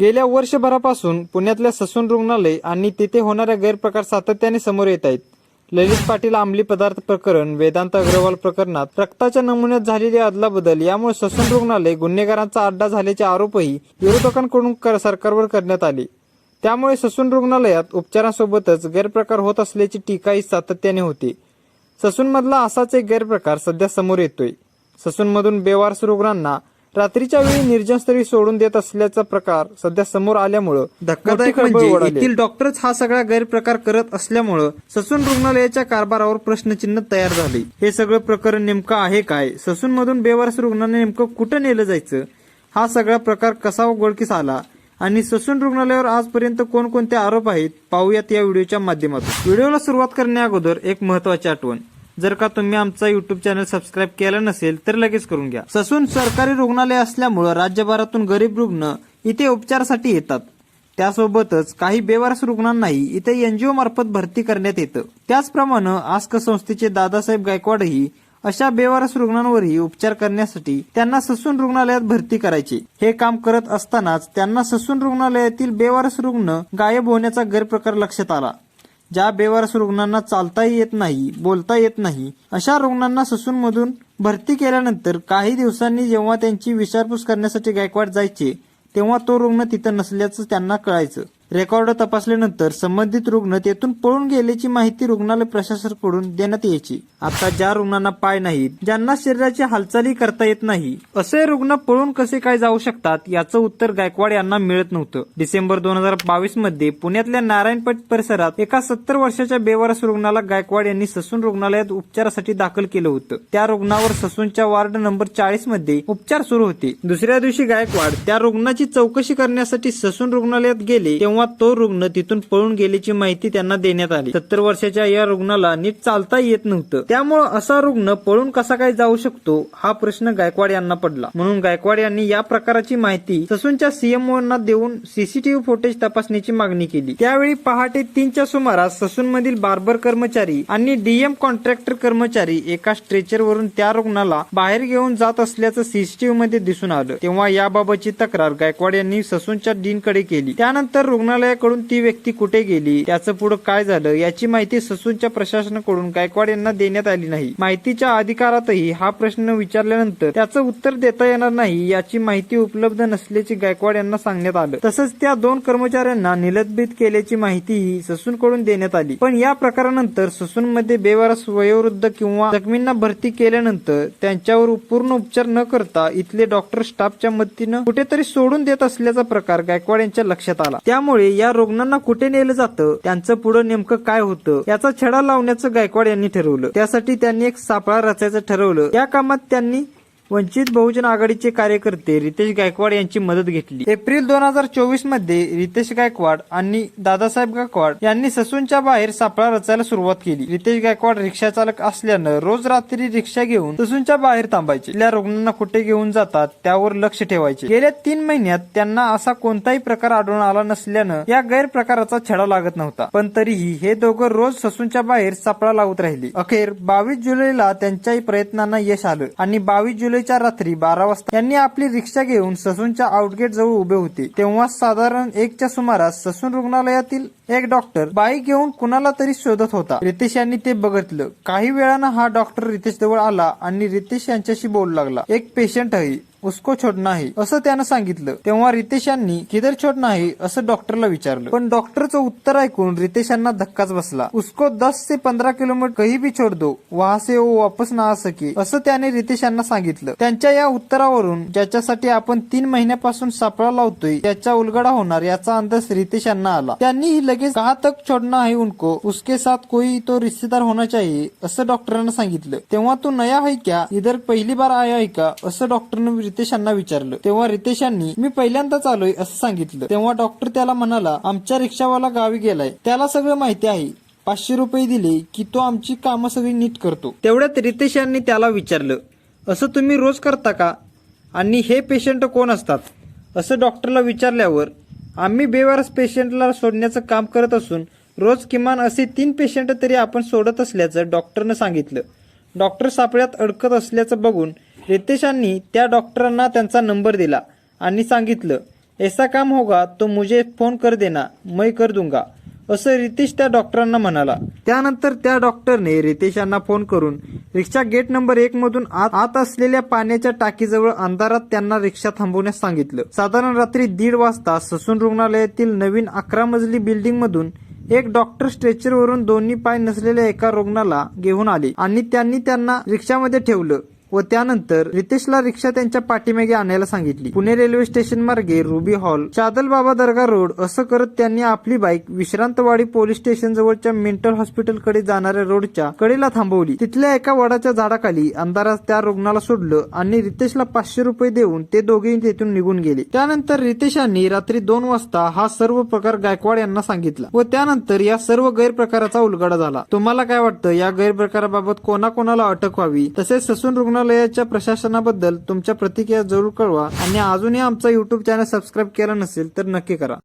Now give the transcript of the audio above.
गेल्या वर्षभरापासून पुण्यातल्या ससून रुग्णालय आणि तिथे होणाऱ्या गैरप्रकार सातत्याने समोर येत आहेत. ललित पाटील अंमली पदार्थ प्रकरण वेदांत अग्रवाल प्रकरणात रक्ताच्या नमुन्यात झालेली अदलाबदल यामुळे ससून रुग्णालय गुन्हेगारांचा अड्डा झाल्याचे आरोपही विरोधकांकडून कर- सरकारवर करण्यात आले. त्यामुळे ससून रुग्णालयात उपचारांसोबतच गैरप्रकार होत असल्याची टीकाही सातत्याने होते. ससूनमधला असाच एक गैरप्रकार सध्या समोर येतोय. ससूनमधून बेवारस रुग्णांना रात्रीच्या वेळी निर्जनस्थळी सोडून देत असल्याचा प्रकार सध्या समोर आल्यामुळं धक्कादायक म्हणजे येथील डॉक्टरच हा सगळा गैरप्रकार करत असल्यामुळं ससून रुग्णालयाच्या कारभारावर प्रश्नचिन्ह तयार झाले. हे सगळं प्रकरण नेमकं आहे काय? ससून मधून बेवारस रुग्णांना नेमकं कुठं नेलं जायचं? हा सगळा प्रकार कसा उघडकीस आला? आणि ससून रुग्णालयावर आजपर्यंत कोणकोणते आरोप आहेत? पाहूयात या व्हिडिओच्या माध्यमातून. व्हिडिओला सुरुवात करण्या अगोदर एक महत्वाची आठवण. जर का तुम्ही आमचा युट्यूब चॅनल सबस्क्राईब केला नसेल तर लगेच करून घ्या. ससून सरकारी रुग्णालय असल्यामुळं राज्यभरातून गरीब रुग्ण इथे उपचारासाठी येतात. त्यासोबतच काही बेवारस रुग्णांनाही इथे एनजीओ मार्फत भरती करण्यात येतं. त्याचप्रमाणे आस्क संस्थेचे दादासाहेब गायकवाडही अशा बेवारस रुग्णांवरही उपचार करण्यासाठी त्यांना ससून रुग्णालयात भरती करायचे. हे काम करत असतानाच त्यांना ससून रुग्णालयातील बेवारस रुग्ण गायब होण्याचा गैरप्रकार लक्षात आला. ज्या बेवारस रुग्णांना चालताही येत नाही बोलता येत नाही अशा रुग्णांना ससूनमधून भरती केल्यानंतर काही दिवसांनी जेव्हा त्यांची विचारपूस करण्यासाठी गायकवाड जायचे तेव्हा तो रुग्ण तिथं नसल्याचं त्यांना कळायचं. रेकॉर्ड तपासल्यानंतर संबंधित रुग्ण तेथून पळून गेल्याची माहिती रुग्णालय प्रशासनाकडून देण्यात यायची. आता ज्या रुग्णांना पाय नाहीत ज्यांना शरीराची हालचाली करता येत नाही असे रुग्ण पळून कसे काय जाऊ शकतात याचं उत्तर गायकवाड यांना मिळत नव्हतं. डिसेंबर दोन हजार बावीसमध्ये पुण्यातल्या नारायणपेठ परिसरात एका सत्तर वर्षाच्या बेवारस रुग्णाला गायकवाड यांनी ससून रुग्णालयात उपचारासाठी दाखल केलं होतं. त्या रुग्णावर ससूनच्या वार्ड नंबर चाळीसमध्ये उपचार सुरू होते. दुसऱ्या दिवशी गायकवाड त्या रुग्णाची चौकशी करण्यासाठी ससून रुग्णालयात गेले तेव्हा तो रुग्ण तिथून पळून गेल्याची माहिती त्यांना देण्यात आली. सत्तर वर्षाच्या या रुग्णाला नीट चालता येत नव्हतं. त्यामुळं असा रुग्ण पळून कसा काय जाऊ शकतो हा प्रश्न गायकवाड यांना पडला. म्हणून गायकवाड यांनी या प्रकाराची माहिती ससूनच्या सीएमओना देऊन सीसीटीव्ही फुटेज तपासण्याची मागणी केली. त्यावेळी पहाटे तीनच्या सुमारास ससून मधील बार्बर कर्मचारी आणि डीएम कॉन्ट्रॅक्टर कर्मचारी एका स्ट्रेचर वरून त्या रुग्णाला बाहेर घेऊन जात असल्याचं सीसीटीव्ही मध्ये दिसून आलं. तेव्हा याबाबतची तक्रार गायकवाड यांनी ससूनच्या डीन कडे केली. त्यानंतर रुग्ण रुग्णालयाकडून ती व्यक्ती कुठे गेली त्याचं पुढे काय झालं याची माहिती ससूनच्या प्रशासनाकडून गायकवाड यांना देण्यात आली नाही. माहितीच्या अधिकारातही हा प्रश्न विचारल्यानंतर त्याचं उत्तर देता येणार नाही याची माहिती उपलब्ध नसल्याचे गायकवाड यांना सांगण्यात आलं. तसंच त्या दोन कर्मचाऱ्यांना निलंबित केल्याची माहितीही ससूनकडून देण्यात आली. पण या प्रकारानंतर ससूनमध्ये बेवारस वयोवृद्ध किंवा जखमींना भरती केल्यानंतर त्यांच्यावर पूर्ण उपचार न करता इथले डॉक्टर स्टाफच्या मदतीनं कुठेतरी सोडून देत असल्याचा प्रकार गायकवाड यांच्या लक्षात आला. त्यामुळे या रुग्णांना कुठे नेलं जातं? त्यांचं पुढे नेमकं काय होतं? याचा छडा लावण्याचं गायकवाड यांनी ठरवलं. त्यासाठी त्यांनी एक सापळा रचायचं ठरवलं. या कामात त्यांनी वंचित बहुजन आघाडीचे कार्यकर्ते रितेश गायकवाड यांची मदत घेतली. एप्रिल दोन हजार चोवीसमध्ये रितेश गायकवाड आणि दादासाहेब गायकवाड यांनी ससूनच्या बाहेर सापळा रचायला सुरुवात केली. रितेश गायकवाड रिक्षा चालक असल्यानं रोज रात्री रिक्षा घेऊन ससूनच्या बाहेर थांबायचे. तिथल्या रुग्णांना कुठे घेऊन जातात त्यावर लक्ष ठेवायचे. गेल्या तीन महिन्यात त्यांना असा कोणताही प्रकार आढळून आला नसल्यानं या गैरप्रकाराचा छडा लागत नव्हता. पण तरीही हे दोघं रोज ससूनच्या बाहेर सापळा लावत राहिले. अखेर बावीस जुलैला त्यांच्याही प्रयत्नांना यश आलं आणि बावीस जुलै जुलैच्या रात्री बारा वाजता यांनी आपली रिक्षा घेऊन ससूनच्या आउटगेट जवळ उभे होते. तेव्हा साधारण एकच्या सुमारास ससून रुग्णालयातील एक डॉक्टर बाईक घेऊन कुणाला तरी शोधत होता. रितेश यांनी ते बघितलं. काही वेळानं हा डॉक्टर रितेश जवळ आला आणि रितेश यांच्याशी बोलू लागला. एक पेशंट आहे. उसको छोडना आहे असं त्यानं सांगितलं. तेव्हा रितेश यांनी किधर छोडना आहे असं डॉक्टरला विचारलं. पण डॉक्टरचं उत्तर ऐकून रितेश यांना धक्काच बसला. उसको दस ते पंधरा किलोमीटर कही भी छोड़ दो वहां से वो वापस ना आ सके असं त्याने रितेश यांना सांगितलं. त्यांच्या या उत्तरावरून ज्याच्यासाठी आपण तीन महिन्यापासून सापळा लावतोय त्याचा उलगडा होणार याचा अंदाज रितेश यांना आला त्यांनीही लगेच कहा तक छोडना है उनको उसके साथ कोई तो रिश्तेदार होना चाहिए असं डॉक्टरांना सांगितलं. तेव्हा तू नया है क्या? इधर पहिली बार आया है का? असं डॉक्टरने रितेशांना विचारलं. तेव्हा रितेश यांनी मी पहिल्यांदाच आलोय असं सांगितलं. तेव्हा डॉक्टर त्याला म्हणाला आमच्या रिक्षावाला गावी गेलाय. त्याला सगळं माहिती आहे. पाचशे रुपये दिले की तो आमची कामं सगळी नीट करतो. तेवढ्यात रितेश यांनी त्याला विचारलं असं तुम्ही रोज करता का? आणि हे पेशंट कोण असतात? असं डॉक्टरला विचारल्यावर आम्ही बेवारस पेशंटला सोडण्याचं काम करत असून रोज किमान असे तीन पेशंट तरी आपण सोडत असल्याचं डॉक्टरनं सांगितलं. डॉक्टर सापळ्यात अडकत असल्याचं बघून रितेशांनी त्या डॉक्टरांना त्यांचा नंबर दिला आणि सांगितलं ऐसा काम होगा तो मुझे फोन कर देना मैं कर दूंगा. असं रितेश त्या डॉक्टरांना म्हणाला. त्यानंतर त्या डॉक्टरने रितेशांना फोन करून रिक्षा गेट नंबर एक मधून आत आत असलेल्या पाण्याच्या टाकीजवळ अंधारात त्यांना रिक्षा थांबवण्यास सांगितलं. साधारण रात्री दीड वाजता ससून रुग्णालयातील नवीन अकरा मजली बिल्डिंग मधून एक डॉक्टर स्ट्रेचरवरून दोन्ही पाय नसलेल्या एका रुग्णाला घेऊन आले आणि त्यांनी त्यांना रिक्षामध्ये ठेवलं. व त्यानंतर रितेशला रिक्षा त्यांच्या पाठीमागे आणायला सांगितली. पुणे रेल्वे स्टेशन मार्गे रुबी हॉल चादल बाबा दर्गा रोड असं करत त्यांनी आपली बाईक विश्रांतवाडी पोलीस स्टेशन जवळच्या मेंटल हॉस्पिटलकडे जाणाऱ्या रोडच्या कडेला थांबवली. तिथल्या एका वडाच्या झाडाखाली अंधारात त्या रुग्णाला सोडलं आणि रितेशला पाचशे रुपये देऊन ते दोघेही तेथून निघून गेले. त्यानंतर रितेशांनी रात्री दोन वाजता हा सर्व प्रकार गायकवाड यांना सांगितला व त्यानंतर या सर्व गैरप्रकाराचा उलगडा झाला. तुम्हाला काय वाटतं? या गैरप्रकाराबाबत कोणाकोणाला अटक व्हावी? तसेच ससून रुग्ण रुग्णालयाच्या प्रशासनाबद्दल तुमच्या प्रतिक्रिया जरूर कळवा. आणि अजूनही आमचा युट्यूब चॅनल सबस्क्राईब केला नसेल तर नक्की करा.